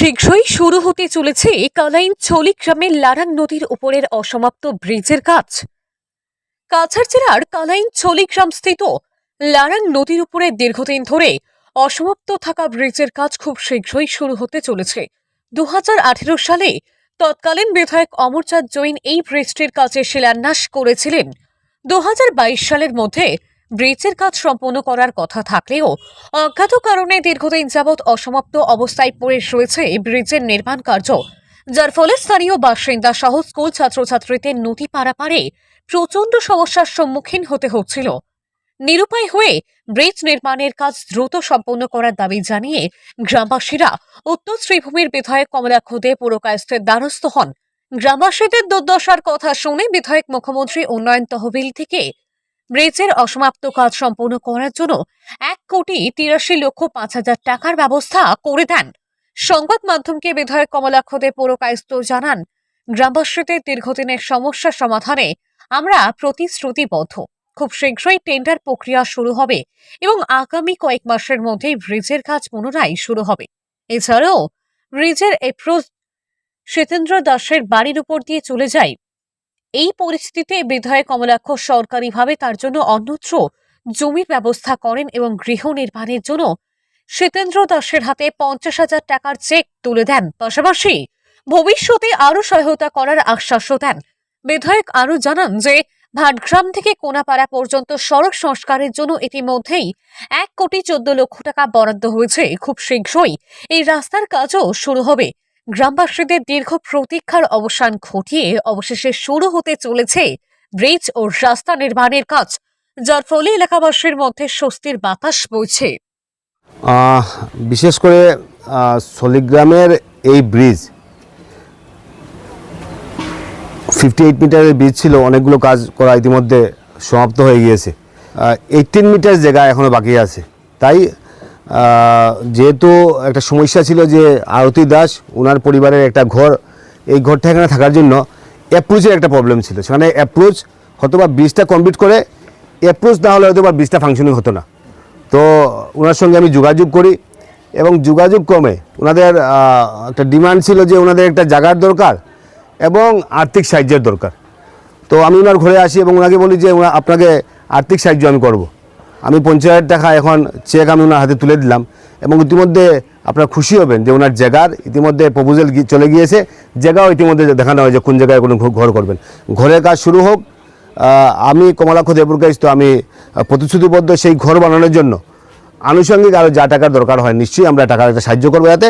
শীঘ্রই শুরু হতে চলেছে কালাইন ছলি গ্রামের লারাং নদীর উপরের অসমাপ্ত ব্রিজের কাজ। কাছাড় জেলার কালাইন ছলি গ্রাম স্থিত লারাং নদীর উপরে দীর্ঘদিন ধরে অসমাপ্ত থাকা ব্রিজের কাজ খুব শীঘ্রই শুরু হতে চলেছে। দু হাজার আঠেরো সালে তৎকালীন বিধায়ক অমরচাঁদ জৈন এই ব্রিজটির কাজে শিলান্যাস করেছিলেন। দু হাজার বাইশ সালের মধ্যে ব্রিজের কাজ সম্পন্ন করার কথা থাকলেও অজ্ঞাত কারণে দীর্ঘদিন যাবৎ অসমাপ্ত অবস্থায় পড়ে রয়েছে ব্রিজের নির্মাণ কার্য। যার ফলে স্থানীয় বাসিন্দা সহ স্কুল ছাত্রছাত্রীদের নদী পারাপারে প্রচণ্ড সমস্যার সম্মুখীন হতে হচ্ছিল। নিরুপায় হয়ে ব্রিজ নির্মাণের কাজ দ্রুত সম্পন্ন করার দাবি জানিয়ে গ্রামবাসীরা উত্তর শ্রীভূমির বিধায়ক কমলাক্ষ দে পুরকায়স্থের দ্বারস্থ হন। গ্রামবাসীদের দুর্দশার কথা শুনে বিধায়ক মুখ্যমন্ত্রী উন্নয়ন তহবিল থেকে ব্রিজের অসমাপ্ত কাজ সম্পন্ন করার জন্য এক কোটি তিরাশি লক্ষ পাঁচ হাজার টাকার ব্যবস্থা করে দেন সংবাদ মাধ্যমকে বিধায়ক কমলাক্ষ দে পুরকায়স্থ জানান গ্রামবাসীদের দীর্ঘদিনের সমস্যা সমাধানে আমরা প্রতিশ্রুতিবদ্ধ খুব শীঘ্রই টেন্ডার প্রক্রিয়া শুরু হবে এবং আগামী কয়েক মাসের মধ্যেই ব্রিজের কাজ পুনরায় শুরু হবে এছাড়াও ব্রিজের এপ্রোচ শীতেন্দ্র দাসের বাড়ির উপর দিয়ে চলে যায় এই পরিস্থিতিতে বিধায়ক কমলাক্ষ সরকারিভাবে তার জন্য অন্যত্র জমির ব্যবস্থা করেন এবং গৃহ নির্মাণের জন্য শীতেন্দ্র দাসের হাতে পঞ্চাশ হাজার টাকার চেক তুলে দেন। পাশাপাশি ভবিষ্যতে আরও সহায়তা করার আশ্বাসও দেন। বিধায়ক আরও জানান যে, ভাটগ্রাম থেকে কোনাপাড়া পর্যন্ত সড়ক সংস্কারের জন্য ইতিমধ্যেই এক কোটি চোদ্দ লক্ষ টাকা বরাদ্দ হয়েছে। খুব শীঘ্রই এই রাস্তার কাজও শুরু হবে। গ্রামবাসীদের দীর্ঘ প্রতীক্ষার অবসান ঘটিয়ে অবশেষে শুরু হতে চলেছে ব্রিজ ও রাস্তা নির্মাণের কাজ, যার ফলে এলাকাবাসীর মধ্যে স্বস্তির বাতাস বইছে। বিশেষ করে সলিগ্রামের এই ব্রিজ ফিফটি এইট মিটারের ব্রিজ ছিল, অনেকগুলো কাজ করা ইতিমধ্যে সমাপ্ত হয়ে গিয়েছে। এইটিন মিটার জায়গা এখনও বাকি আছে। তাই যেহেতু একটা সমস্যা ছিল যে আরতি দাস ওনার পরিবারের একটা ঘর, এই ঘরটা এখানে থাকার জন্য অ্যাপ্রোচের একটা প্রবলেম ছিল। সেখানে অ্যাপ্রোচ হয়তো বা ব্রিজটা কমপ্লিট করে অ্যাপ্রোচ না হলে হয়তো বা ব্রিজটা ফাংশনিং হতো না। তো ওনার সঙ্গে আমি যোগাযোগ করি এবং যোগাযোগ ক্রমে ওনাদের একটা ডিমান্ড ছিল যে ওনাদের একটা জায়গার দরকার এবং আর্থিক সাহায্যের দরকার। তো আমি ওনার ঘরে আসি এবং ওনাকে বলি যে আপনাকে আর্থিক সাহায্য আমি করব। আমি পঞ্চায়েত টাকা এখন চেক আমি ওনার হাতে তুলে দিলাম এবং ইতিমধ্যে আপনারা খুশি হবেন যে ওনার জায়গার ইতিমধ্যে প্রপোজাল চলে গিয়েছে। জায়গাও ইতিমধ্যে দেখানো হয় যে কোন জায়গায় কোনো ঘর করবেন। ঘরের কাজ শুরু হোক আমি কমলাক্ষ দেবুরকাইশ তো আমি প্রতিশ্রুতিবদ্ধ সেই ঘর বানানোর জন্য। আনুষঙ্গিক আরও যা টাকার দরকার হয়, নিশ্চয়ই আমরা টাকার একটা সাহায্য করব যাতে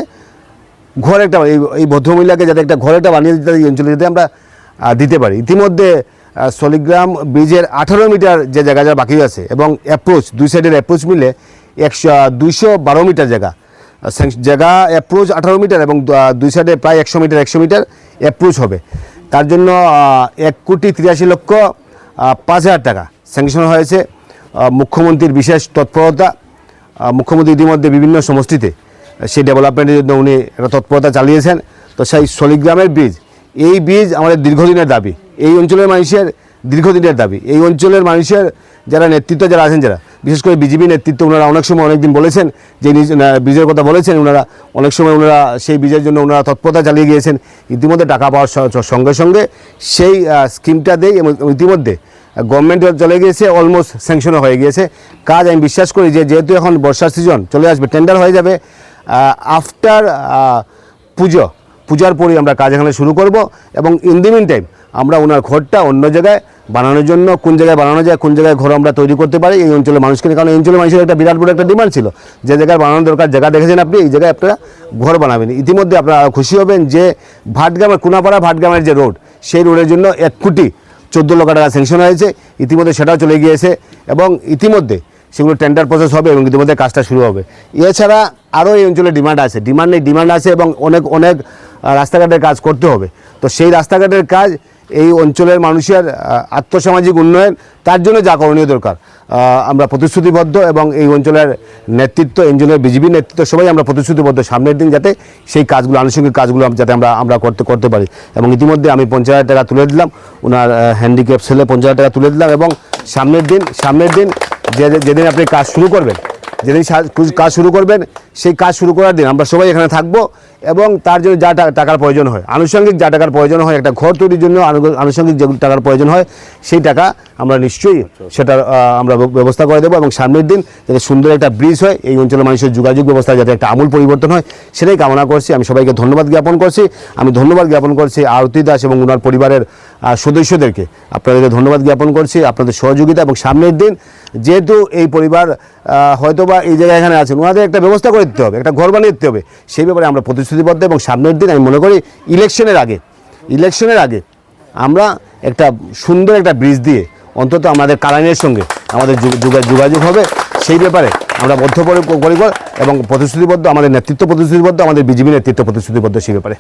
ঘর একটা এই ভদ্রমহিলাকে যাতে একটা ঘর একটা বানিয়ে দিতে এই অঞ্চলে যাতে আমরা দিতে পারি। ইতিমধ্যে সলিগ্রাম ব্রিজের আঠারো মিটার যে জায়গা যা বাকি আছে এবং অ্যাপ্রোচ দুই সাইডের অ্যাপ্রোচ মিলে একশো দুইশো বারো মিটার জায়গা। জায়গা অ্যাপ্রোচ আঠারো মিটার এবং দুই সাইডে প্রায় একশো মিটার একশো মিটার অ্যাপ্রোচ হবে। তার জন্য এক কোটি তিরাশি লক্ষ পাঁচ হাজার টাকা স্যাংশন হয়েছে। মুখ্যমন্ত্রীর বিশেষ তৎপরতা মুখ্যমন্ত্রী ইতিমধ্যে বিভিন্ন সমষ্টিতে সেই ডেভেলপমেন্টের জন্য উনি একটা তৎপরতা চালিয়েছেন। তো সেই সলিগ্রামের ব্রিজ এই ব্রিজ আমাদের দীর্ঘদিনের দাবি। এই অঞ্চলের মানুষের দীর্ঘদিনের দাবি। এই অঞ্চলের মানুষের যারা নেতৃত্ব, যারা আছেন যারা, বিশেষ করে বিজেপি নেতৃত্ব ওনারা অনেক সময় অনেকদিন বলেছেন যে ব্রিজের কথা বলেছেন ওনারা অনেক সময় ওনারা সেই ব্রিজের জন্য ওনারা তৎপরতা চালিয়ে গিয়েছেন। ইতিমধ্যে টাকা পাওয়ার সঙ্গে সঙ্গে সেই স্কিমটা দেয় এবং ইতিমধ্যে গভর্নমেন্ট চলে গিয়েছে অলমোস্ট স্যাংশনও হয়ে গিয়েছে। কাজ আমি বিশ্বাস করি যে যেহেতু এখন বর্ষার সিজন চলে আসবে টেন্ডার হয়ে যাবে আফটার পুজো, পূজার পরই আমরা কাজ এখানে শুরু করব এবং ইন দি মিন টাইম আমরা ওনার ঘরটা অন্য জায়গায় বানানোর জন্য কোন জায়গায় বানানো যায়, কোন জায়গায় ঘর আমরা তৈরি করতে পারি, এই অঞ্চলের মানুষকে কারণ এই অঞ্চলের মানুষের একটা বিরাট বড় একটা ডিমান্ড ছিল। যে জায়গায় বানানো দরকার, জায়গা দেখেছেন আপনি, এই জায়গায় আপনারা ঘর বানাবেন। ইতিমধ্যে আপনারা খুশি হবেন যে ভাটগ্রামের, কোনাপাড়া ভাটগ্রামের যে রোড সেই রোডের জন্য এক কোটি চোদ্দ লক্ষ টাকা স্যাংশন হয়েছে। ইতিমধ্যে সেটাও চলে গিয়েছে এবং ইতিমধ্যে সেগুলো টেন্ডার প্রসেস হবে এবং ইতিমধ্যে কাজটা শুরু হবে। এছাড়া আরও এই অঞ্চলে ডিমান্ড আছে। ডিমান্ড নেই ডিমান্ড আছে এবং অনেক অনেক রাস্তাঘাটের কাজ করতে হবে। তো সেই রাস্তাঘাটের কাজ এই অঞ্চলের মানুষের আত্মসামাজিক উন্নয়ন, তার জন্য যা করণীয় দরকার। আমরা প্রতিশ্রুতিবদ্ধ এবং এই অঞ্চলের নেতৃত্ব অঞ্চলের বিজেপি নেতৃত্ব সবাই আমরা প্রতিশ্রুতিবদ্ধ সামনের দিন যাতে সেই কাজগুলো, আনুষঙ্গিক কাজগুলো যাতে আমরা আমরা করতে করতে পারি। এবং ইতিমধ্যে আমি পঞ্চাশ হাজার টাকা তুলে দিলাম ওনার হ্যান্ডিক্যাপ সেলে পঞ্চাশ হাজার টাকা তুলে দিলাম এবং সামনের দিন সামনের দিন যে, যেদিন আপনি কাজ শুরু করবেন, যেদিন কাজ শুরু করবেন, সেই কাজ শুরু করার দিন আমরা সবাই এখানে থাকব। এবং তার জন্য যা টাকার প্রয়োজন হয়। আনুষঙ্গিক যা টাকার প্রয়োজন হয়, একটা ঘর তৈরির জন্য আনু- আনুষঙ্গিক যেগুলো টাকার প্রয়োজন হয়, সেই টাকা আমরা নিশ্চয়ই সেটা আমরা ব্যবস্থা করে দেবো এবং সামনের দিন যাতে সুন্দর একটা ব্রিজ হয়, এই অঞ্চলের মানুষের যোগাযোগ ব্যবস্থা যাতে একটা আমূল পরিবর্তন হয়, সেটাই কামনা করছি। আমি সবাইকে ধন্যবাদ জ্ঞাপন করছি। আমি ধন্যবাদ জ্ঞাপন করছি আরতি দাস এবং ওনার পরিবারের সদস্যদেরকে। আপনাদেরকে ধন্যবাদ জ্ঞাপন করছি, আপনাদের সহযোগিতা এবং সামনের দিন যেহেতু এই পরিবার হয়তোবা এই জায়গায় এখানে আছেন, ওনাদের একটা ব্যবস্থা করে দিতে হবে, একটা ঘর বানিয়ে দিতে হবে, সেই ব্যাপারে আমরা প্রতিশ্রুতিবদ্ধ এবং সামনের দিন আমি মনে করি ইলেকশনের আগে ইলেকশনের আগে আমরা একটা সুন্দর একটা ব্রিজ দিয়ে অন্তত আমাদের কালাইনের সঙ্গে আমাদের যোগাযোগ হবে। সেই ব্যাপারে আমরা বদ্ধপরিকর এবং প্রতিশ্রুতিবদ্ধ, আমাদের নেতৃত্ব প্রতিশ্রুতিবদ্ধ, আমাদের বিজেপি নেতৃত্ব প্রতিশ্রুতিবদ্ধ সেই ব্যাপারে।